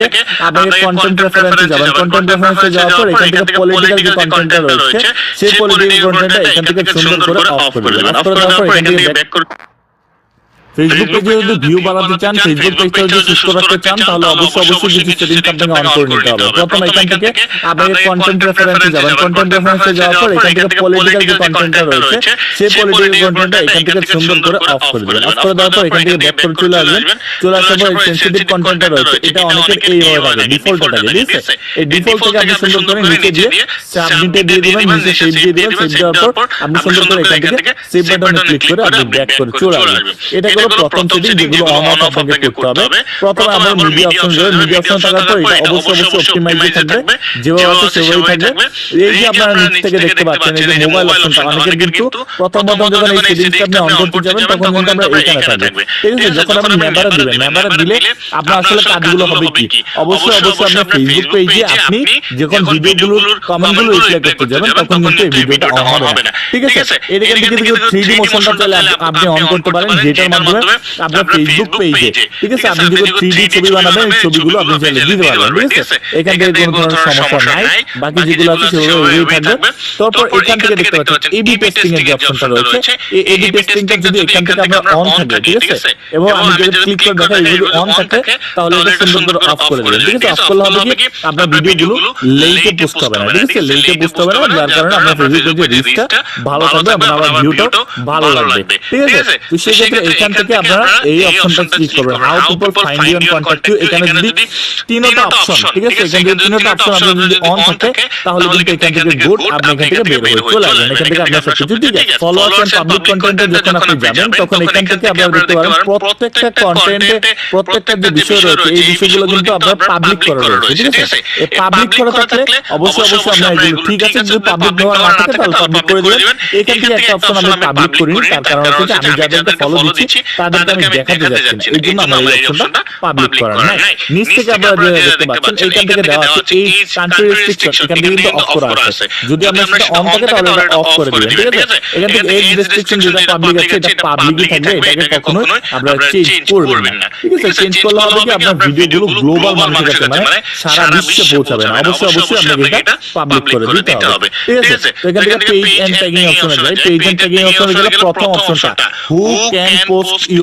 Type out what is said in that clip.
আপনাকে কন্টেন্ট রেফারেন্সে যাবেন কন্টেন্ট রেফারেন্সে যাওয়ার পর এখান থেকে পলিটিক্যাল যে কন্টেন্টটা রয়েছে। সেই পলিটিক্যাল কন্টেন্টটা এখান থেকে সুন্দর করে অফ করে দেবেন অফ করে দেওয়ার পর এখান থেকে ব্যাক ফেসবুক পেজে যদি ভিউ বাড়াতে চান ফেসবুক পেজটা যদি সুস্থ রাখতে চান তাহলে অবশ্যই অবশ্যই কিছু সেটিংস আপনাকে অন করে নিতে হবে। প্রথম এখান থেকে আপনাকে কন্টেন্ট রেফারেন্সে যাবেন। কন্টেন্ট রেফারেন্সে যাওয়ার পর এখান থেকে পলিটিক্যাল যে কন্টেন্টটা রয়েছে। সেই পলিটিক্যাল কন্টেন্টটা এখান থেকে সুন্দর করে অফ করে দেবেন। অফ করে দেওয়ার পর এখান থেকে ব্যাক করে চলে আসবেন। চলে আসার পর সেন্সিটিভ কন্টেন্টটা রয়েছে এটা অনেকের এই হয়ে থাকে ডিফল্ট থাকে ঠিক আছে এই ডিফল্ট থেকে আপনি সুন্দর করে নিচে দিয়ে সাবমিটে দিয়ে দিবেন নিচে সেভ দিয়ে দিবেন সেভ দেওয়ার পর আপনি সুন্দর করে এখান থেকে সেভ বাটনে ক্লিক করে আপনি ব্যাক করে চলে আসবেন এটা প্রথম সেটিং যেগুলো অন অফ আপনাকে করতে হবে। প্রথমে আমরা মিডিয়া অপশন যাবে মিডিয়া অপশন থাকার পর এটা অবশ্যই অবশ্যই অপটিমাইজ থাকবে। যেভাবে আছে সেভাবেই থাকবে। এই যে আপনারা নিচ থেকে দেখতে পাচ্ছেন এই যে মোবাইল অপশনটা অনেকের কিন্তু প্রথম প্রথম যখন এই সেটিংসটা আপনি অন করতে যাবেন তখন কিন্তু আমরা এখানে থাকবে। ঠিক আছে যখন আপনি মেম্বারে দিবেন মেম্বারে দিলে আপনার আসলে কাজগুলো হবে কি? অবশ্যই অবশ্যই আপনার ফেসবুক পেজে আপনি যখন ভিডিওগুলোর কমেন্টগুলো রিপ্লাই করতে যাবেন তখন কিন্তু এই ভিডিওটা অন হবে না ঠিক আছে থেকে কিন্তু 3D মোশনটা চাইলে আপনি অন করতে পারেন যেটার মাধ্যমে আপনার ফেসবুক পেজে ঠিক আছে আপনি যখন 3D ছবি বানাবেন এই ছবিগুলো আপনি চাইলে দিতে পারবেন ঠিক আছে? এখান থেকে কোনো ধরনের সমস্যা নাই বাকি যেগুলো আছে সেগুলো ওইভাবেই থাকবে। তারপর এখান থেকে দেখতে পাচ্ছেন এবি টেস্টিং এর যে অপশনটা রয়েছে। এই এবি টেস্টিংটা যদি এখান থেকে আপনার অন থাকে ঠিক আছে? এবং আমি যদি ক্লিক করে দেখা যদি অন থাকে তাহলে এটা সুন্দর করে অফ করে দেবেন ঠিক আছে? অফ করলে হবে কি আপনার ভিডিওগুলো লেইকে পোস্ট হবে না ঠিক আছে লেইকে পোস্ট হবে না যার কারণে আপনার ভালো থাকবে এবং আমার ভিউটাও ভালো লাগবে ঠিক আছে? তো এখান থেকে আপনারা? এই অপশনটা ক্লিক করবেন। How people find you contact you এখানে যদি তিনটা অপশন ঠিক আছে? এখান থেকে তিনটা অপশন আপনি যদি অন থাকে তাহলে কিন্তু এখান থেকে গুড আপনি এখান থেকে বের হয়ে চলে আসবেন এখান থেকে আপনার সবকিছু ঠিক আছে ফলোয়ার্স এন্ড পাবলিক কন্টেন্টে যখন আপনি যাবেন তখন এখান থেকে আপনারা দেখতে পারেন প্রত্যেকটা কন্টেন্টে প্রত্যেকটা যে বিষয় রয়েছে এই বিষয়গুলো কিন্তু আপনার পাবলিক করা রয়েছে ঠিক আছে এই পাবলিক করা থাকলে অবশ্যই অবশ্যই আপনার এগুলো ঠিক আছে যদি পাবলিক দেওয়া না থাকে তাহলে পাবলিক করে দিবেন এখান থেকে একটা অপশন আমি পাবলিক করিনি তার কারণ হচ্ছে আমি যাদেরকে ফলো দিচ্ছি তাদেরকে আমি দেখাতে যাচ্ছি। এই জন্য আমার এই অপশনটা পাবলিক করা নাই। নিচ থেকে আপনারা যে দেখতে পাচ্ছেন এইখান থেকে দেওয়া আছে এই কান্ট্রি রেস্ট্রিকশন এখান থেকে কিন্তু অফ করা আছে। যদি আপনার সেটা অন থাকে তাহলে এটা অফ করে দিবেন ঠিক আছে? এখান থেকে এই রেস্ট্রিকশন যেটা পাবলিক আছে এটা পাবলিকই থাকবে এটাকে কখনোই আপনারা চেঞ্জ করবেন না। ঠিক আছে? চেঞ্জ করলে হবে কি? আপনার ভিডিওগুলো গ্লোবাল মানুষের কাছে মানে সারা বিশ্বে পৌঁছাবে না অবশ্যই অবশ্যই আপনাকে এটা পাবলিক করে দিতে হবে ঠিক আছে এখান থেকে পেজ এন্ড ট্যাগিং অপশনে যাই পেজ এন্ড ট্যাগিং অপশনে গেলে প্রথম অপশনটা হু ক্যান পোস্ট